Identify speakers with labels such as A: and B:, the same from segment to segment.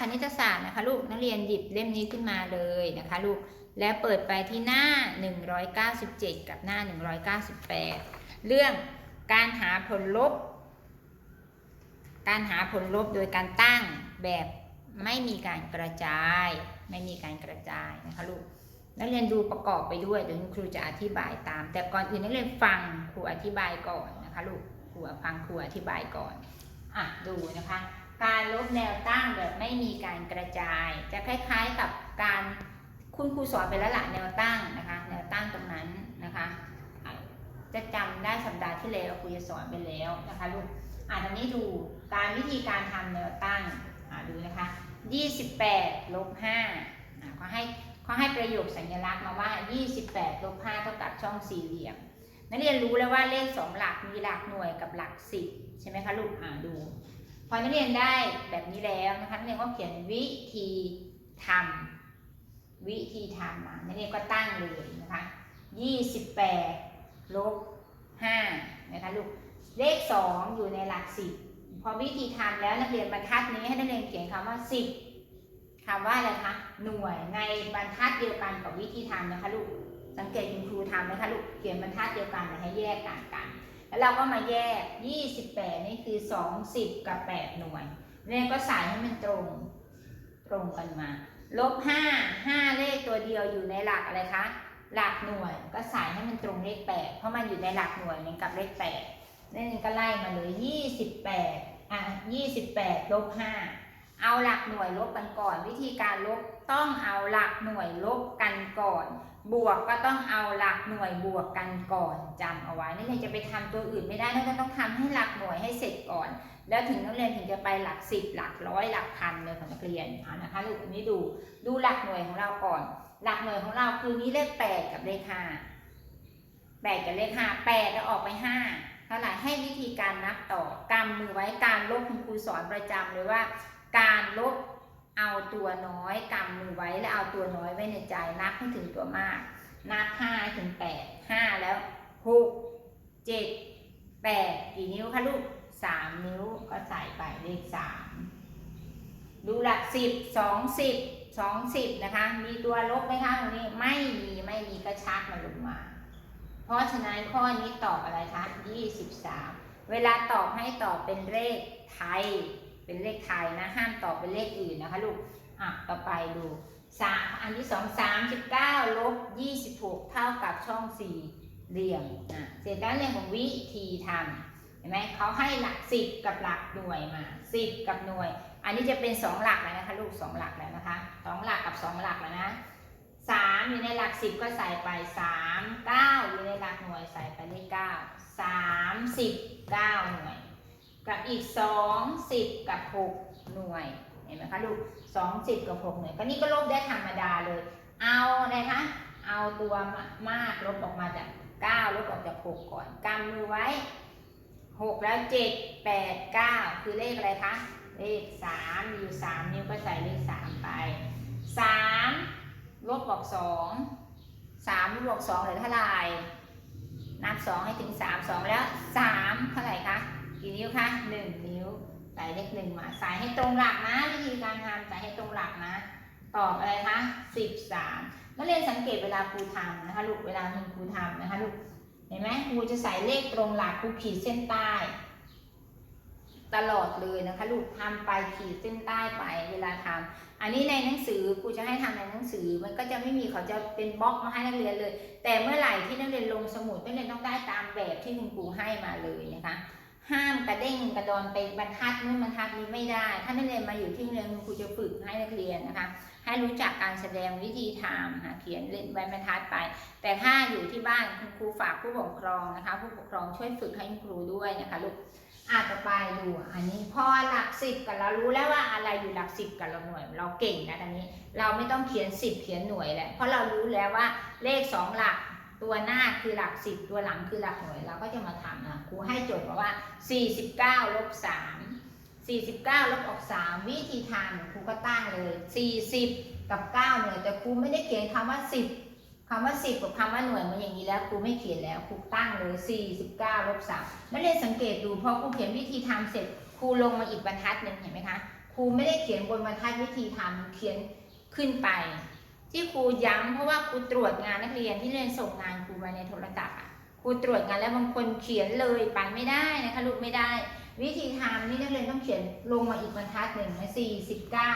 A: คณิตศาสตร์นะคะลูกนักเรียนหยิบเล่มนี้ขึ้นมาเลยนะคะลูกแล้วเปิดไปที่หน้า 197 กับหน้า 198 เรื่องการหาผลลบ การหาผลลบโดยการตั้งแบบไม่มีการกระจาย ไม่มีการกระจายนะคะลูกนักเรียนดูประกอบไปด้วยเดี๋ยวครูจะอธิบายตาม แต่ก่อนอื่นนักเรียนฟังครูอธิบายก่อนนะคะลูกครูฟังครูอธิบายก่อนอะดูนะคะ การลบแนวตั้งแบบไม่มีการกระจาย จะคล้าย ๆกับการคุณครูสอนไปแล้วละแนวตั้งนะคะ แนวตั้งตรงนั้นนะคะอะจะจำได้สัปดาห์ที่แล้วครูจะสอนไปแล้วนะคะลูกอะตอนนี้ดูการวิธีการทำแนวตั้งอะดูนะคะ28ลบ5เขาให้เขาให้ประโยคสัญลักษณ์มาว่า 28ลบ5เท่ากับช่องสี่เหลี่ยมนักเรียนรู้แล้วว่าเลข 2 หลักมีหลักหน่วยกับหลัก 10 ใช่ไหมคะลูกอ่าดู พอนักเรียนได้แบบนี้แล้วนะคะนักเรียนก็เขียนวิธีทำวิธีทำมานักเรียนก็ตั้งเลยนะคะ28ลบ5นะคะลูกเลข2องอยู่ในหลัก10พอวิธีทำแล้วนักเรียนบรรทัดนี้ให้นักเรียนเขียนคำว่า10คำว่าอะไรคะหน่วยในบรรทัดเดียวกันกับวิธีทำนะคะลูกสังเกตคุณครูทำไหมคะลูกเขียนบรรทัดเดียวกันแต่ให้แยกต่างกัน แล้วเราก็มาแยก 28 นี่คือ 20 กับ 8 หน่วยเนี่ยก็ใส่ให้มันตรง ตรงกันมา ลบ 5 5 เลขตัวเดียวอยู่ในหลักอะไรคะ หลักหน่วย ก็ใส่ให้มันตรงเลข 8 เพราะมันอยู่ในหลักหน่วยเหมือนกับเลข8นั่นก็ไล่มาเลย 28 อะ 28 ลบ 5 เอาหลักหน่วยลบกันก่อน วิธีการลบต้องเอาหลักหน่วยลบกันก่อน บวกก็ต้องเอาหลักหน่วยบวกกันก่อนจำเอาไว้นักเรียนจะไปทำตัวอื่นไม่ได้นักเรียนต้องทำให้หลักหน่วยให้เสร็จก่อน แล้วถึงนักเรียนถึงจะไปหลักสิบหลักร้อยหลักพันเลยของนักเรียนเอานะคะลูกอันนี้ดูดูหลักหน่วยของเราก่อน หลักหน่วยของเราคือนี้เลขแปดกับเลขห้าแปดกับเลขห้าแปดแล้วออกไปห้าเท่าไหร่ให้วิธีการนับต่อกำมือไว้การลบคุณครูสอนประจำเลยว่า การลบเอาตัวน้อยกำมือไว้แล้วเอาตัวน้อยไว้ในใจนับให้ถึงตัวมาก นับห้าถึงแปดห้าแล้วหกเจ็ดแปดกี่นิ้วคะลูกสามนิ้วก็ใส่ไปเลขสามดูหลักสิบสองสิบสองสิบนะคะ มีตัวลบไหมคะตรงนี้ไม่มีไม่มีก็ชักมันลงมา เพราะฉะนั้นข้อนี้ตอบอะไรคะยี่สิบสามเวลาตอบให้ตอบเป็นเลขไทย เป็นเลขไทยนะ ห้ามตอบเป็นเลขอื่นนะคะลูก อะ ต่อไปดูสามอันที่สองสามสิบเก้าลบยี่สิบหกเท่ากับช่องสี่เหลี่ยม อะ เสร็จแล้วเรื่องของวิธีทำเห็นไหมเขาให้หลักสิบกับหลักหน่วยมาสิบกับหน่วย อันนี้จะเป็นสองหลักแล้วนะคะลูกสองหลักแล้วนะคะสองหลักกับสองหลักแล้วนะสามอยู่ในหลักสิบก็ใส่ไปสามเก้าอยู่ในหลักหน่วยใส่ไปเลขเก้าสามสิบเก้าหน่วย กับอีกสองสิบกับหกหน่วย เห็นไหมคะลูกสองสิบกับหกหน่วยก็นี่ก็ลบได้ธรรมดาเลย เอาอะไรคะ เอาตัวมากลบออกมาจากเก้าลบออกจากหกก่อนกำมือไว้หกแล้วเจ็ดแปดเก้าคือเลขอะไรคะ เลขสามมีอยู่สามนิ้วก็ใส่เลขสามไปสามลบออกสองสามลบออกสองเหลือเท่าไหร่นับสองให้ถึงสามสองแล้วสามเท่าไหร่คะ กี่นิ้วคะหนึ่งนิ้วใส่เลขหนึ่งมาใส่ให้ตรงหลักนะวิธีการทำใส่ให้ตรงหลักนะ ตอบอะไรคะสิบสามนักเรียนสังเกตเวลาครูทำนะคะลูกเวลาคุณครูทำนะคะลูกเห็นไหมครูจะใส่เลขตรงหลักครูขีดเส้นใต้ ตลอดเลยนะคะ ลูกทำไปขีดเส้นใต้ไปเวลาทำอันนี้ในหนังสือครูจะให้ทำในหนังสือมันก็จะไม่มีเขาจะเป็นบล็อกมาให้นักเรียนเลย แต่เมื่อไหร่ที่นักเรียนลงสมุดนักเรียนต้องได้ตามแบบที่คุณครูให้มาเลยนะคะ ห้ามกระเด้งกระดอนไปบรรทัดนู้นบรรทัดนี้ไม่ได้ ถ้านักเรียนมาอยู่ที่โรงเรียนครูจะฝึกให้นักเรียนนะคะ ให้รู้จักการแสดงวิธีทำค่ะเขียนเล่นใบบรรทัดไป แต่ถ้าอยู่ที่บ้านคุณครูฝากผู้ปกครองนะคะ ผู้ปกครองช่วยฝึกให้คุณครูด้วยนะคะลูกอะต่อไปดูอันนี้พอหลักสิบกับเรารู้แล้วว่าอะไรอยู่หลักสิบกับเราหน่วย เราเก่งนะตอนนี้ เราไม่ต้องเขียนสิบเขียนหน่วยแหละเพราะเรารู้แล้วว่าเลขสองหลัก ตัวหน้าคือหลักสิบตัวหลังคือหลักหน่วยเราก็จะมาทำนะครูให้โจทย์มาว่า 49ลบ3 49ลบออก 3 วิธีทำครูก็ตั้งเลย 40 กับ 9 หน่วย แต่ครูไม่ได้เขียนคำว่า 10คำว่า 10 กับคำว่าหน่วยมันอย่างนี้แล้วครูไม่เขียนแล้วครูตั้งเลย 49ลบ3นักเรียนสังเกตดูพอครูเขียนวิธีทำเสร็จครูลงมาอีกบรรทัดหนึ่งเห็นไหมคะครูรูไม่ได้เขียนบนบรรทัดวิธีทำเขียนขึ้นไป ที่ครูย้ำเพราะว่าครูตรวจงานนักเรียนที่เรียนส่งงานครูมาในโทรศัพท์อะครูตรวจงานแล้วบางคนเขียนเลยไปไม่ได้นะคะลูกไม่ได้ วิธีทำนี่นักเรียนต้องเขียนลงมาอีกบรรทัดหนึ่งนะสี่สิบเก้า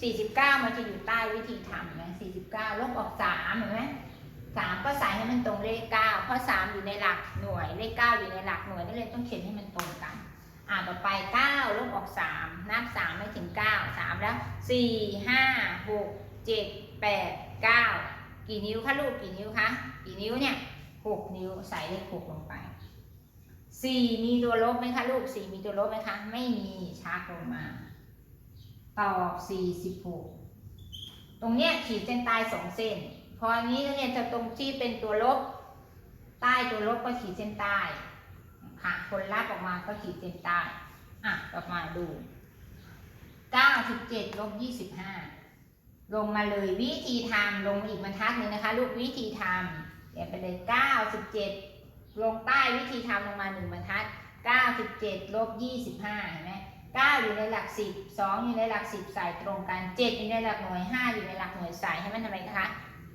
A: สี่สิบเก้ามันจะอยู่ใต้วิธีทำนะสี่สิบเก้าลบออกสามเห็นไหมสามก็ใส่ให้มันตรงเลขเก้าเพราะสามอยู่ในหลักหน่วยเลขเก้าอยู่ในหลักหน่วยนักเรียนต้องเขียนให้มันตรงกันอ่าต่อไปเก้าลบออกสามนับสามไม่ถึงเก้าสามแล้วสี่ห้า เจ็ดแปดเก้ากี่นิ้วคะลูกกี่นิ้วคะกี่นิ้วเนี่ยหกนิ้วใส่เลขหกลงไปสี่มีตัวลบไหมคะลูกสี่มีตัวลบไหมคะ ไม่มีชักลงมา ตอบสี่สิบหกตรงเนี้ยขีดเส้นใต้สองเส้น พออันนี้นักเรียนจะตรงที่เป็นตัวลบ ใต้ตัวลบก็ขีดเส้นใต้ค่ะผลลัพธ์ออกมาก็ขีดเส้นใต้อะต่อมาดู97ลบ25 ลงมาเลยวิธีทำลงมาอีกบรรทัดนึงนะคะ ลูกวิธีทำเดี๋ยวไปเลย97ลงใต้วิธีทำลงมาหนึ่งบรรทัด97ลบ25เห็นไหม9อยู่ในหลัก10 2อยู่ในหลัก10ใส่ตรงกัน7อยู่ในหลักหน่วย5อยู่ในหลักหน่วยใส่ให้มันทำไมคะ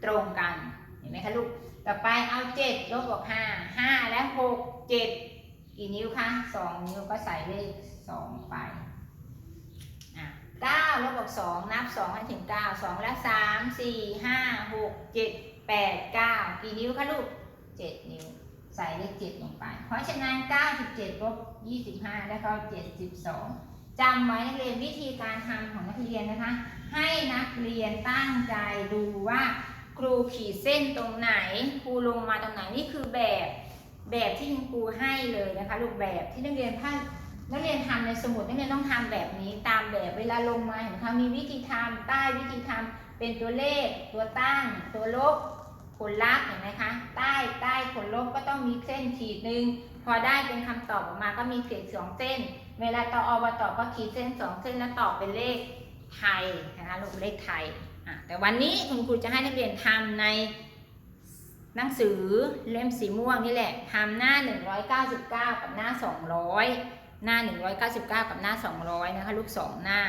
A: ตรงกันเห็นไหมคะลูกต่อไปเอา7ลบบอก5 5และ6 7กี่นิ้วคะสองนิ้วก็ใส่เลขสองไป ลบบอกสองนับสองให้ถึงเก้าสองและสามสี่ห้าหกเจ็ดแปดเก้ากี่นิ้วคะลูกเจ็ดนิ้ว ใส่เลขเจ็ดลงไป เพราะฉะนั้นเก้าสิบเจ็ดลบยี่สิบห้าแล้วก็เจ็ดสิบสองจำไว้นักเรียนวิธีการทำของนักเรียนนะคะ ให้นักเรียนตั้งใจดูว่า ครูขีดเส้นตรงไหน ครูลงมาตรงไหนนี่คือแบบแบบที่คุณครูให้เลยนะคะ รูปแบบที่นักเรียนถ้า นักเรียนทำในสมุดนักเรียนต้องทำแบบนี้ตามแบบเวลาลงมาเห็นเขามีวิธีทำใต้วิธีทำเป็นตัวเลข ตัวตั้ง ตัวลบผลลัพธ์เห็นไหมคะใต้ใต้ผลลบก็ต้องมีเส้นขีดหนึ่งพอได้เป็นคำตอบออกมาก็มีขีดสองเส้น เวลาต่ออบตอบก็ขีดเส้นสองเส้นแล้วตอบเป็นเลขไทยนะคะลูกเลขไทยแต่วันนี้คุณครูจะให้นักเรียนทำในหนังสือเล่มสีม่วงนี่แหละทำหน้า 199 กับหน้า 200 หน้า 199 กับหน้า 200 นะคะ ลูกสองหน้า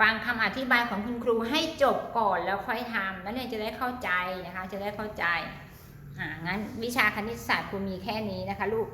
A: ฟังคำอธิบายของคุณครูให้จบก่อนแล้วค่อยทำนักเรียนจะได้เข้าใจนะคะ จะได้เข้าใจ อ่า งั้นวิชาคณิตศาสตร์ครูมีแค่นี้นะคะ ลูก